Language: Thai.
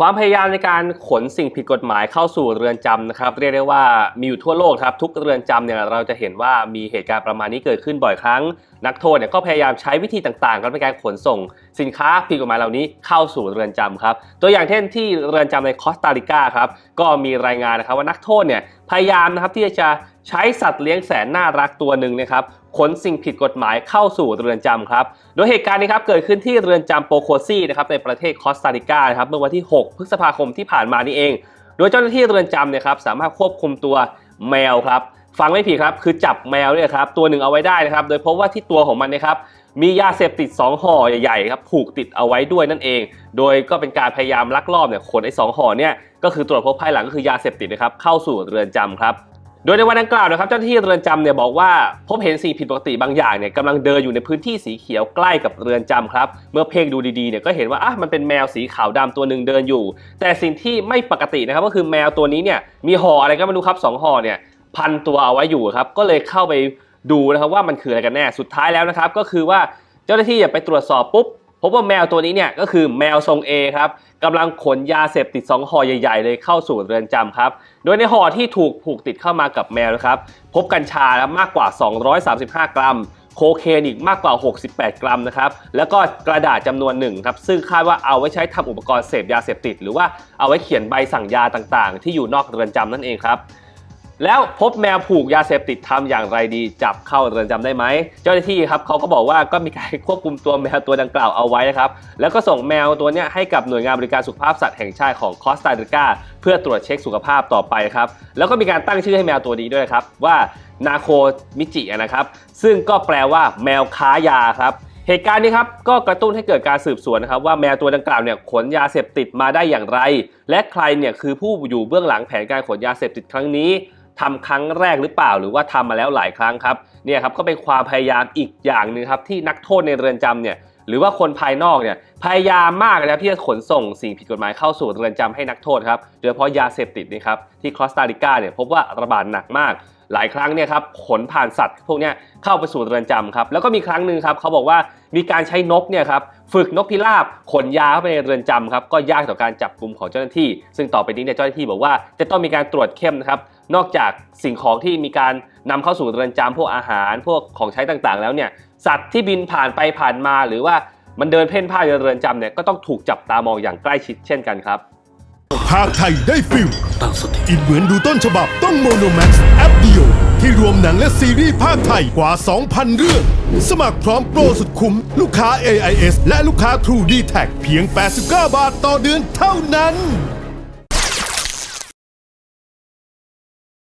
ความพยายามในการขนสิ่งผิดกฎหมายเข้าสู่เรือนจำนะครับ เรียกได้ว่ามีอยู่ทั่วโลกครับทุกเรือนจำเนี่ยเราจะเห็นว่ามีเหตุการณ์ประมาณนี้เกิดขึ้นบ่อยครั้ง นักโทษเนี่ยก็พยายามใช้วิธีต่างๆครับในการขนส่ง สินค้าผิดกฎหมายเหล่านี้เข้าสู่เรือนจำครับตัวอย่างเช่นที่เรือนจำในคอสตาริกาครับก็มีรายงานนะครับว่านักโทษเนี่ยพยายามนะครับที่จะใช้สัตว์เลี้ยงแสนน่ารักตัวหนึ่งนะครับ ขนสิ่งผิดกฎหมายเข้าสู่เรือนจำครับ โดยเหตุการณ์นี้ครับเกิดขึ้นที่เรือนจำโปโคซี่นะครับในประเทศคอสตาริกานะครับเมื่อวันที่ 6 พฤษภาคมที่ผ่านมานี่เอง โดยเจ้าหน้าที่เรือนจำเนี่ยครับสามารถควบคุมตัวแมวครับฟังไม่ผิดครับคือจับแมวเนี่ยครับตัวหนึ่งเอาไว้ได้นะครับ โดยพบว่าที่ตัวของมันเนะครับมียาเสพติด 2 ห่อใหญ่ๆครับผูกติดเอาไว้ด้วยนั่นเอง โดยก็เป็นการพยายามลักลอบเนี่ยขนไอ้สองห่อเนี่ยก็คือตรวจพบภายหลังก็คือยาเสพติดนะครับเข้าสู่เรือนจำครับ โดยในวันดังกล่าวนะครับเจ้าหน้าที่เรือนจำเนี่ยบอกว่าพบเห็นสิ่งผิดปกติบางอย่างเนี่ยกำลังเดินอยู่ในพื้นที่สีเขียวใกล้กับเรือนจำครับ เมื่อเพ่งดูดีๆเนี่ยก็เห็นว่าอะมันเป็นแมวสีขาวดำตัวหนึ่งเดินอยู่ แต่สิ่งที่ไม่ปกตินะครับก็คือแมวตัวนี้เนี่ยมีห่ออะไรก็ไม่รู้ครับสองห่อเนี่ยพันตัวเอาไว้อยู่ครับก็เลยเข้าไปดูนะครับว่ามันคืออะไรกันแน่สุดท้ายแล้วนะครับก็คือว่าเจ้าหน้าที่ไปตรวจสอบปุ๊บ พบว่าแมวตัวนี้เนี่ยก็คือแมวทรง A ครับกำลังขนยาเสพติด 2ห่อใหญ่ๆ เลยเข้าสู่เรือนจำครับ โดยในห่อที่ถูกผูกติดเข้ามากับแมวนะครับ พบกัญชามากกว่า 235 กรัม โคเคนอีกมากกว่า 68 กรัมนะครับ แล้วก็กระดาษจำนวนหนึ่งครับ ซึ่งคาดว่าเอาไว้ใช้ทำอุปกรณ์เสพยาเสพติด หรือว่าเอาไว้เขียนใบสั่งยาต่างๆ ที่อยู่นอกเรือนจำนั่นเองครับ แล้วพบแมวผูกยาเสพติดทำอย่างไรดี จับเข้าเรือนจำได้ไหม เจ้าหน้าที่ครับเขาก็บอกว่าก็มีการควบคุมตัวแมวตัวดังกล่าวเอาไว้นะครับ แล้วก็ส่งแมวตัวนี้ให้กับหน่วยงานบริการสุขภาพสัตว์แห่งชาติของคอสตาริกาเพื่อตรวจเช็คสุขภาพต่อไปครับ แล้วก็มีการตั้งชื่อให้แมวตัวนี้ด้วยครับว่านาโคมิจินะครับ ซึ่งก็แปลว่าแมวค้ายาครับเหตุการณ์นี้ครับก็กระตุ้นให้เกิดการสืบสวนนะครับว่าแมวตัวดังกล่าวเนี่ยขนยาเสพติดมาได้อย่างไร และใครเนี่ยคือผู้อยู่เบื้องหลังแผนการขนยาเสพติดครั้งนี้ ทำครั้งแรกหรือเปล่า หรือว่าทำมาแล้วหลายครั้งครับเนี่ยครับก็เป็นความพยายามอีกอย่างหนึ่งครับที่นักโทษในเรือนจำเนี่ยหรือว่าคนภายนอกเนี่ยพยายามมากนะครับที่จะขนส่งสิ่งผิดกฎหมายเข้าสู่เรือนจำให้นักโทษครับโดยเฉพาะยาเสพติดนี่ครับที่คอสตาริกาเนี่ยพบว่าระบาดหนักมาก หลายครั้งเนี่ยครับขนผ่านสัตว์ พวกนี้เข้าไปสู่เรือนจำครับแล้วก็มีครั้งหนึ่งครับเขาบอกว่ามีการใช้นกเนี่ยครับฝึกนกพิราบขนยาเข้าไปในเรือนจำครับก็ยากต่อการจับกลุ่มของเจ้าหน้าที่ ซึ่งต่อไปนี้เนี่ยเจ้าหน้าที่บอกว่าจะต้องมีการตรวจเข้มนะครับนอกจากสิ่งของที่มีการนำเข้าสู่เรือนจำพวกอาหารพวกของใช้ต่างๆ แล้วเนี่ยสัตว์ที่บินผ่านไปผ่านมาหรือว่ามันเดินเพ่นพ่านในเรือนจำเนี่ยก็ต้องถูกจับตามองอย่างใกล้ชิดเช่นกันครับ ภาคไทยได้ฟิลตั้งสติอินเหมือนดูต้นฉบับต้องโมโนแม็กซ์แอปเดียวที่รวมหนังและซีรีส์ภาคไทยกว่า 2,000 เรื่อง สมัครพร้อมโปรสุดคุ้ม ลูกค้า AIS และลูกค้า True d t a c เพียง 89 บาทต่อเดือนเท่านั้น